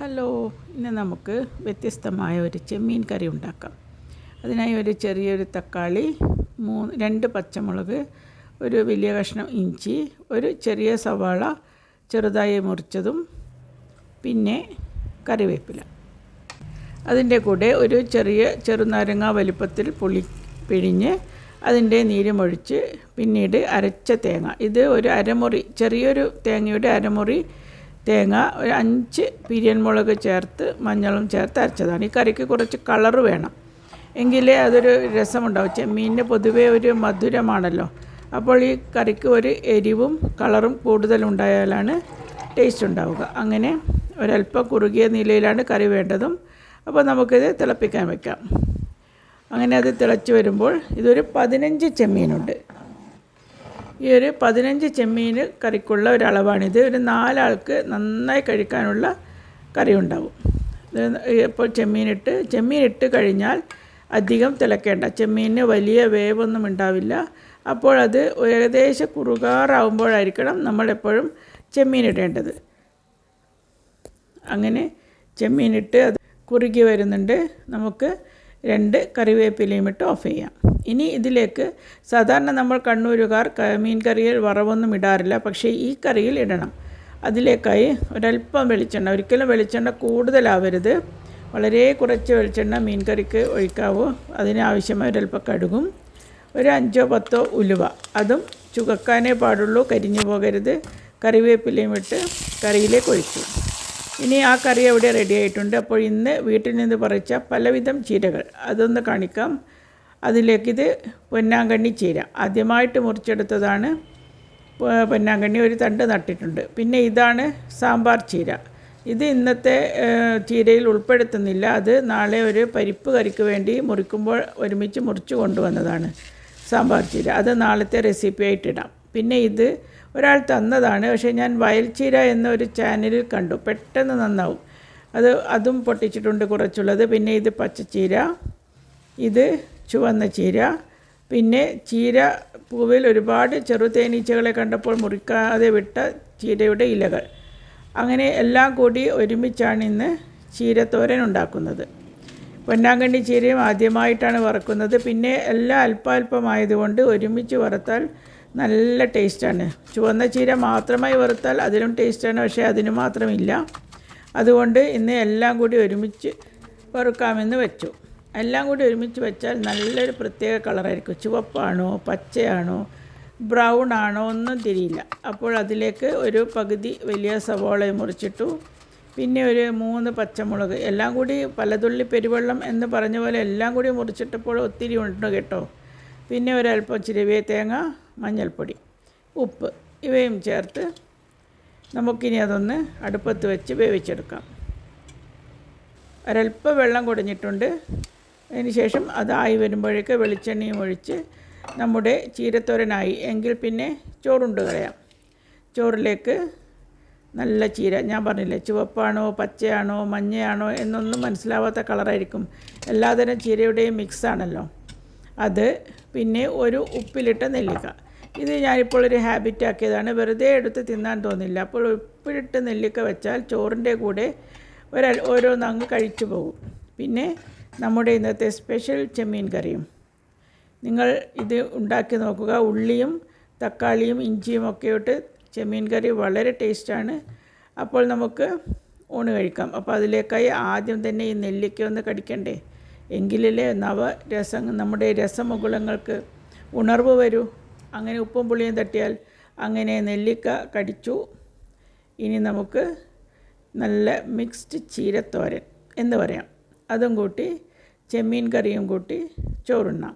Hello ഇന്ന് നമുക്ക് വ്യത്യസ്തമായ ഒരു ചെമ്മീൻ കറി ഉണ്ടാക്കാം. അതിനായി ഒരു ചെറിയൊരു തക്കാളി മൂന്ന് രണ്ട് പച്ചമുളക് ഒരു വലിയ കഷ്ണം ഇഞ്ചി ഒരു ചെറിയ സവാള ചെറുതായി മുറിച്ചതും പിന്നെ കറിവേപ്പില. അതിന്റെ കൂടെ ഒരു ചെറിയ ചെറുനാരങ്ങ വലിപ്പത്തിൽ പുളി പിഴിഞ്ഞ് അതിന്റെ നീരുമൊഴിച്ച് പിന്നീട് അരച്ച തേങ്ങ. ഇത് ഒരു അരമുറി ചെറിയൊരു തേങ്ങയുടെ അരമുറി തേങ്ങ ഒരു അഞ്ച് പിരിയൻ മുളക് ചേർത്ത് മഞ്ഞളും ചേർത്ത് അരച്ചതാണ്. ഈ കറിക്ക് കുറച്ച് കളറ് വേണം. എങ്കിലേ അതൊരു രസമുണ്ടാവും. ചെമ്മീനിന് പൊതുവേ ഒരു മധുരമാണല്ലോ. അപ്പോൾ ഈ കറിക്ക് ഒരു എരിവും കളറും കൂടുതലുണ്ടായാലാണ് ടേസ്റ്റ് ഉണ്ടാവുക. അങ്ങനെ ഒരല്പം കുറുകിയ നിലയിലാണ് കറി വേണ്ടതും. അപ്പോൾ നമുക്കിത് തിളപ്പിക്കാൻ വയ്ക്കാം അങ്ങനെ അത് തിളച്ച് വരുമ്പോൾ ഇതൊരു പതിനഞ്ച് ചെമ്മീനുണ്ട്. ഈ ഒരു പതിനഞ്ച് ചെമ്മീൻ കറിക്കുള്ള ഒരളവാണിത്. ഒരു നാലാൾക്ക് നന്നായി കഴിക്കാനുള്ള കറി ഉണ്ടാവും ഇപ്പോൾ ചെമ്മീനിട്ട് ചെമ്മീനിട്ട് കഴിഞ്ഞാൽ അധികം തിളക്കേണ്ട. ചെമ്മീന് വലിയ വേവൊന്നും ഉണ്ടാവില്ല. അപ്പോൾ അത് ഏകദേശം കുറുകാറാവുമ്പോഴായിരിക്കണം നമ്മളെപ്പോഴും ചെമ്മീൻ ഇടേണ്ടത് അങ്ങനെ ചെമ്മീനിട്ട് അത് കുറുകി വരുന്നുണ്ട്. നമുക്ക് രണ്ട് കറിവേപ്പിലയും ഇട്ട് ഓഫ് ചെയ്യാം. ഇനി ഇതിലേക്ക് സാധാരണ നമ്മൾ കണ്ണൂരുകാർ മീൻ കറിയിൽ വറവൊന്നും ഇടാറില്ല. പക്ഷേ ഈ കറിയിൽ ഇടണം. അതിലേക്കായി ഒരല്പം വെളിച്ചെണ്ണ ഒരിക്കലും വെളിച്ചെണ്ണ കൂടുതലാവരുത്. വളരെ കുറച്ച് വെളിച്ചെണ്ണ മീൻ കറിക്ക് ഒഴിക്കാവൂ അതിനാവശ്യമായ ഒരല്പം കടുകും ഒരു അഞ്ചോ പത്തോ ഉലുവ. അതും ചുകക്കാനേ പാടുള്ളൂ കരിഞ്ഞു പോകരുത്. കറിവേപ്പിലയും ഇട്ട് കറിയിലേക്ക് ഒഴിച്ചു ഇനി ആ കറി അവിടെ റെഡി ആയിട്ടുണ്ട്. അപ്പോൾ ഇന്ന് വീട്ടിൽ നിന്ന് പറിച്ച പലവിധം ചീരകൾ. അതൊന്ന് കാണിക്കാം. അതിലേക്കിത് പൊന്നാങ്കണ്ണി ചീര. ആദ്യമായിട്ട് മുറിച്ചെടുത്തതാണ് പൊന്നാങ്കണ്ണി ഒരു തണ്ട് നട്ടിട്ടുണ്ട്. പിന്നെ ഇതാണ് സാമ്പാർ ചീര. ഇത് ഇന്നത്തെ ചീരയിൽ ഉൾപ്പെടുത്തുന്നില്ല. അത് നാളെ ഒരു പരിപ്പ് കറിക്ക് വേണ്ടി മുറിക്കുമ്പോൾ ഒരുമിച്ച് മുറിച്ച് കൊണ്ടുവന്നതാണ് സാമ്പാർ ചീര. അത് നാളത്തെ റെസിപ്പി ആയിട്ടിടാം പിന്നെ ഇത് ഒരാൾ തന്നതാണ്. പക്ഷേ ഞാൻ വയൽ ചീര എന്നൊരു ചാനലിൽ കണ്ടു. പെട്ടെന്ന് നന്നാവും. അത് അതും പൊട്ടിച്ചിട്ടുണ്ട് കുറച്ചുള്ളത്. പിന്നെ ഇത് പച്ചച്ചീര. ഇത് ചുവന്ന ചീര. പിന്നെ ചീര പൂവിൽ ഒരുപാട് ചെറുതേനീച്ചകളെ കണ്ടപ്പോൾ മുറിക്കാതെ വിട്ട ചീരയുടെ ഇലകൾ. അങ്ങനെ എല്ലാം കൂടി ഒരുമിച്ചാണ് ഇന്ന് ചീരത്തോരൻ ഉണ്ടാക്കുന്നത്. പൊന്നാങ്കണ്ണി ചീരയും ആദ്യമായിട്ടാണ് വറക്കുന്നത്. പിന്നെ എല്ലാം അല്പാൽപമായതുകൊണ്ട് ഒരുമിച്ച് വറുത്താൽ നല്ല ടേസ്റ്റാണ്. ചുവന്ന ചീര മാത്രമായി വറുത്താൽ അതിലും ടേസ്റ്റാണ് പക്ഷേ അതിന് മാത്രമില്ല. അതുകൊണ്ട് ഇന്ന് എല്ലാം കൂടി ഒരുമിച്ച് വറുക്കാമെന്ന് വെച്ചു. എല്ലാം കൂടി ഒരുമിച്ച് വെച്ചാൽ നല്ലൊരു പ്രത്യേക കളറായിരിക്കും. ചുവപ്പാണോ പച്ചയാണോ ബ്രൗൺ ആണോ ഒന്നും തിരിയില്ല. അപ്പോൾ അതിലേക്ക് ഒരു പകുതി വലിയ സവോള മുറിച്ചിട്ടു. പിന്നെ ഒരു മൂന്ന് പച്ചമുളക്. എല്ലാം കൂടി പലതുള്ളി പെരുവെള്ളം എന്ന് പറഞ്ഞ പോലെ എല്ലാം കൂടി മുറിച്ചിട്ടപ്പോൾ ഒത്തിരി ഉണ്ട് കേട്ടോ. പിന്നെ ഒരല്പം ചിരവിയ തേങ്ങ മഞ്ഞൾപ്പൊടി ഉപ്പ് ഇവയും ചേർത്ത് നമുക്കിനി അതൊന്ന് അടുപ്പത്ത് വെച്ച് വേവിച്ചെടുക്കാം. ഒരല്പം വെള്ളം കുടഞ്ഞിട്ടുണ്ട് അതിന് ശേഷം അതായി വരുമ്പോഴേക്ക് വെളിച്ചെണ്ണയും ഒഴിച്ച് നമ്മുടെ ചീരത്തോരനായി. എങ്കിൽ പിന്നെ ചോറുണ്ട് കളയാം. ചോറിലേക്ക് നല്ല ചീര. ഞാൻ പറഞ്ഞില്ലേ ചുവപ്പാണോ പച്ചയാണോ മഞ്ഞയാണോ എന്നൊന്നും മനസ്സിലാവാത്ത കളറായിരിക്കും. എല്ലാതരം ചീരയുടെയും മിക്സാണല്ലോ അത് പിന്നെ ഒരു ഉപ്പിലിട്ട നെല്ലിക്ക. ഇത് ഞാനിപ്പോൾ ഒരു ഹാബിറ്റ് ആക്കിയതാണ്. വെറുതെ എടുത്ത് തിന്നാൻ തോന്നില്ല. അപ്പോൾ ഉപ്പിലിട്ട് നെല്ലിക്ക വെച്ചാൽ ചോറിന്റെ കൂടെ ഒരു ഓരോന്നങ്ങ് കഴിച്ചു പോകും. പിന്നെ നമ്മുടെ ഇന്നത്തെ സ്പെഷ്യൽ ചെമ്മീൻ കറിയും. നിങ്ങൾ ഇത് ഉണ്ടാക്കി നോക്കുക. ഉള്ളിയും തക്കാളിയും ഇഞ്ചിയും ഒക്കെ ഇട്ട് ചെമ്മീൻ കറി വളരെ ടേസ്റ്റാണ് അപ്പോൾ നമുക്ക് ഊണ് കഴിക്കാം. അപ്പോൾ അതിലേക്കായി ആദ്യം തന്നെ ഈ നെല്ലിക്ക ഒന്ന് കടിക്കണ്ടേ? എങ്കിലല്ലേ നവരസം നമ്മുടെ രസമുകുളങ്ങൾക്ക് ഉണർവ് വരൂ. അങ്ങനെ ഉപ്പും പുളിയും തട്ടിയാൽ അങ്ങനെ നെല്ലിക്ക കടിച്ചു. ഇനി നമുക്ക് നല്ല മിക്സ്ഡ് ചീരത്തോരൻ എന്ന് പറയാം. അതും കൂട്ടി ചെമ്മീൻ കറിയും കൂട്ടി ചോറുണ്ണാം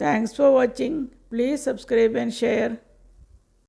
thanks for watching please subscribe and share